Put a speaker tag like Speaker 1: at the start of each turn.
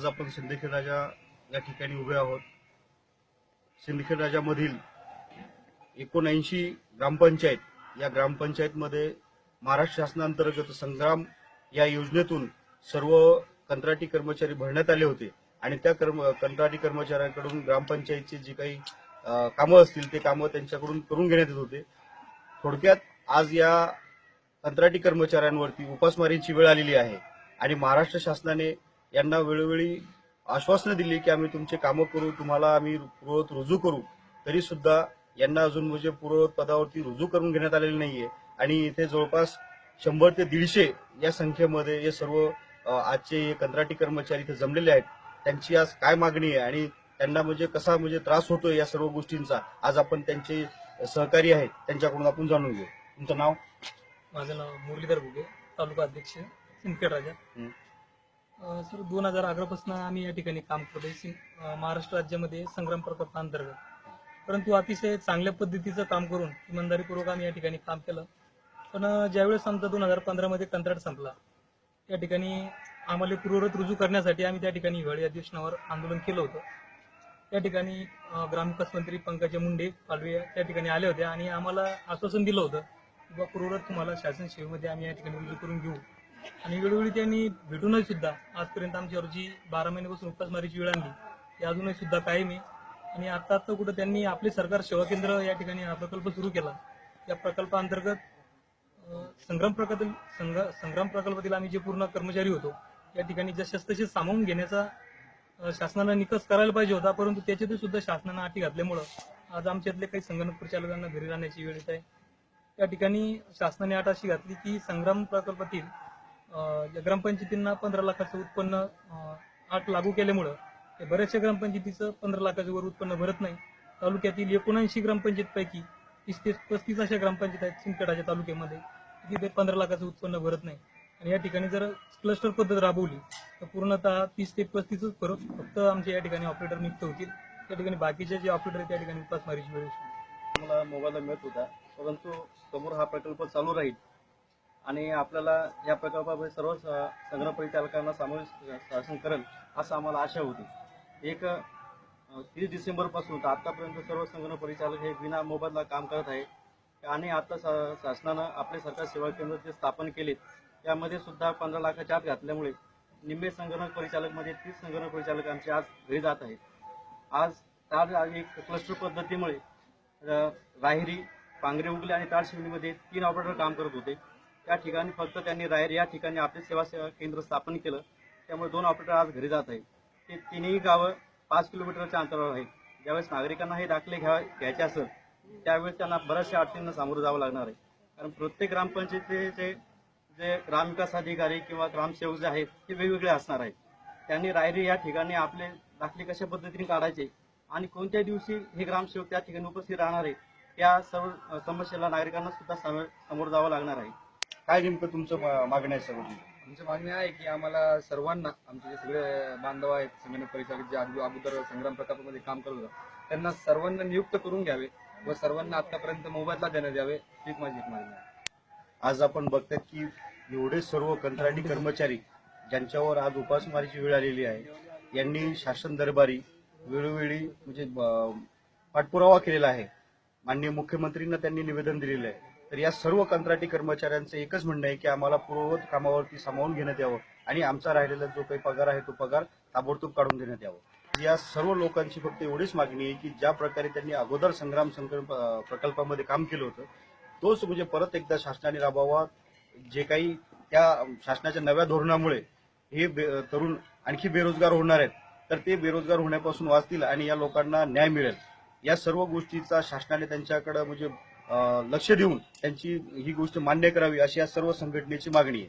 Speaker 1: आज आपण सिंदखेड राजा या ठिकाणी उभे आहोत. सिंदखेड राजामधील एकोणऐंशी ग्रामपंचायत या ग्रामपंचायतमध्ये महाराष्ट्र शासनांतर्गत संग्राम या योजनेतून सर्व कंत्राटी कर्मचारी भरण्यात आले होते. आणि त्या कर्म कंत्राटी कर्मचाऱ्यांकडून ग्रामपंचायतची जी काही कामं असतील ते कामं त्यांच्याकडून करून घेण्यात येत होते. थोडक्यात आज या कंत्राटी कर्मचाऱ्यांवरती उपासमारीची वेळ आलेली आहे. आणि महाराष्ट्र शासनाने यांना वेळोवेळी आश्वासनं दिली की आम्ही तुमचे कामं करू तुम्हाला आम्ही पूर्ववत रुजू करू. तरी सुद्धा यांना अजून म्हणजे पूर्ववत पदावरती रुजू करून घेण्यात आलेले नाहीये. आणि इथे जवळपास शंभर ते दीडशे या संख्येमध्ये हे सर्व आजचे कंत्राटी कर्मचारी इथे जमलेले आहेत. त्यांची आज काय मागणी आहे आणि त्यांना म्हणजे कसा म्हणजे त्रास होतोय या सर्व गोष्टींचा आज आपण त्यांचे सहकारी आहेत त्यांच्याकडून आपण जाणून घेऊ. तुमचं नाव?
Speaker 2: माझं नाव मुरलीधर भुगे तालुका अध्यक्ष सिंदखेड राजा. सर दोन हजार अकरापासून आम्ही या ठिकाणी काम करतो महाराष्ट्र राज्यामध्ये संग्राम प्रकल्पाअंतर्गत परंतु अतिशय चांगल्या पद्धतीचं काम करून इमानदारीपूर्वक आम्ही या ठिकाणी काम केलं. पण ज्यावेळेस आमचा दोन हजार पंधरामध्ये कंत्राट संपला त्या ठिकाणी आम्हाला पूर्वरत रुजू करण्यासाठी आम्ही त्या ठिकाणी हिवाळी अधिवेशनावर आंदोलन केलं होतं. त्या ठिकाणी ग्रामविकास मंत्री पंकजा मुंडे पालवे त्या ठिकाणी आले होते आणि आम्हाला आश्वासन दिलं होतं किंवा पूर्वरत तुम्हाला शासन सेवेमध्ये आम्ही या ठिकाणी रुजू करून घेऊ. आणि वेळोवेळी त्यांनी भेटूनही सुद्धा आजपर्यंत आमच्यावर जी बारा महिन्यापासून उपासमारीची वेळ आणली ती अजूनही सुद्धा कायम आहे. आणि आता आता कुठं त्यांनी आपले सरकार सेवा केंद्र या ठिकाणी हा प्रकल्प सुरू केला. या प्रकल्पाअंतर्गत संग्राम प्रकल्प संग- संग्राम प्रकल्पातील आम्ही जे पूर्ण कर्मचारी होतो या ठिकाणी जशाच तसे सामावून घेण्याचा शासनाला निकष करायला पाहिजे होता परंतु त्याच्यातही सुद्धा शासनानं अटी घातल्यामुळं आज आमच्यातले काही संगणक परिचालकांना घरी राहण्याची वेळ येत आहे. त्या ठिकाणी शासनाने अट अशी घातली की संग्राम प्रकल्पातील ग्रामपंचायतींना पंधरा लाखाचं उत्पन्न आठ लागू केल्यामुळं बऱ्याचशा ग्रामपंचायतीचं पंधरा लाखाच्या वर उत्पन्न भरत नाही. तालुक्यातील एकोणऐंशी ग्रामपंचायतपैकी तीस ते पस्तीस अशा ग्रामपंचायत आहेत सिंदखेडाच्या तालुक्यामध्ये. तिथे पंधरा लाखाचं उत्पन्न भरत नाही. आणि या ठिकाणी जर क्लस्टर पद्धत राबवली तर पूर्णतः तीस ते पस्तीसच फरक फक्त आमच्या या ठिकाणी ऑपरेटर नियुक्त होतील. त्या ठिकाणी बाकीचे जे ऑपरेटर आहेत त्या ठिकाणी उपासमारीची वेळ
Speaker 3: मला मोबाईलला मिळत होता परंतु समोर हा प्रकल्प चालू राहील. आणि आपल्याला या प्रकल्पामध्ये सर्व स- संग्रह परिचालकांना सामोरे शासन करेल असं आम्हाला आशा होती. एक तीस डिसेंबरपासून तर आतापर्यंत सर्व संगणक परिचालक हे विना मोबदला काम करत आहे आणि आता शा- शासनानं आपले सरकार सेवा केंद्र जे स्थापन केले त्यामध्ये सुद्धा पंधरा लाखाच्या आत घातल्यामुळे निम्मे संगणक परिचालकमध्ये तीस संगणक परिचालक आमचे आज घरी जात आहेत. आज ताड एक क्लस्टर पद्धतीमुळे राहिरी राहेरी पांगरे उगले आणि ताडशिवलीमध्ये तीन ऑपरेटर काम करत होते. त्या ठिकाणी फक्त त्यांनी रायर या ठिकाणी आपले सेवा सेवा केंद्र स्थापन केलं. त्यामुळे दोन ऑपरेटर आज घरी जात आहेत. ते तिन्ही गावं पाच किलोमीटरच्या अंतरावर आहेत. ज्यावेळेस नागरिकांना हे दाखले घ्या घ्यायचे असेल त्यावेळेस त्यांना बऱ्याचशा अडचणींना सामोरं जावं लागणार आहे. कारण प्रत्येक ग्रामपंचायतीचे जे ग्रामविकास अधिकारी किंवा ग्रामसेवक जे आहेत ते वेगवेगळे असणार आहेत. त्यांनी रायरी या ठिकाणी आपले दाखले कशा पद्धतीने काढायचे आणि कोणत्या दिवशी हे ग्रामसेवक त्या ठिकाणी उपस्थित राहणार आहे त्या सर्व समस्येला नागरिकांना सुद्धा समोर समोर जावं लागणार आहे.
Speaker 1: काय नेमकं तुमचं मागणं आहे सर्व
Speaker 4: आमची मागणी आहे की आम्हाला सर्वांना आमचे जे सगळे बांधव आहेत संगणक परिचालक जे अगो- अगोदर संग्राम प्रकल्पामध्ये काम करत होता त्यांना सर्वांना नियुक्त करून घ्यावे व सर्वांना आतापर्यंत मोबदला देण्यात यावे हीच माझी एक मागणी आहे.
Speaker 1: आज आपण बघतात की एवढे सर्व कंत्राटी कर्मचारी ज्यांच्यावर आज उपासमारीची वेळ आलेली आहे यांनी शासन दरबारी वेळोवेळी म्हणजे पाठपुरावा केलेला आहे. माननीय मुख्यमंत्रींना त्यांनी निवेदन दिलेलं आहे. तर या सर्व कंत्राटी कर्मचाऱ्यांचं एकच म्हणणं आहे की आम्हाला पूर्ववत कामावरती सामावून घेण्यात यावं आणि आमचा राहिलेला जो काही पगार आहे तो पगार ताबडतोब काढून देण्यात यावं. या सर्व लोकांची फक्त एवढीच मागणी आहे की ज्या प्रकारे त्यांनी अगोदर संग्राम संकल्प प्रकल्पामध्ये काम केलं होतं तोच म्हणजे परत एकदा शासनाने राबवावा जे काही त्या शासनाच्या नव्या धोरणामुळे हे तरुण आणखी बेरोजगार होणार आहेत तर ते बेरोजगार होण्यापासून वाचतील आणि या लोकांना न्याय मिळेल. या सर्व गोष्टीचा शासनाने त्यांच्याकडे म्हणजे लक्ष देऊन त्यांची ही गोष्ट मान्य करावी अशी या सर्व संघटनेची मागणी आहे.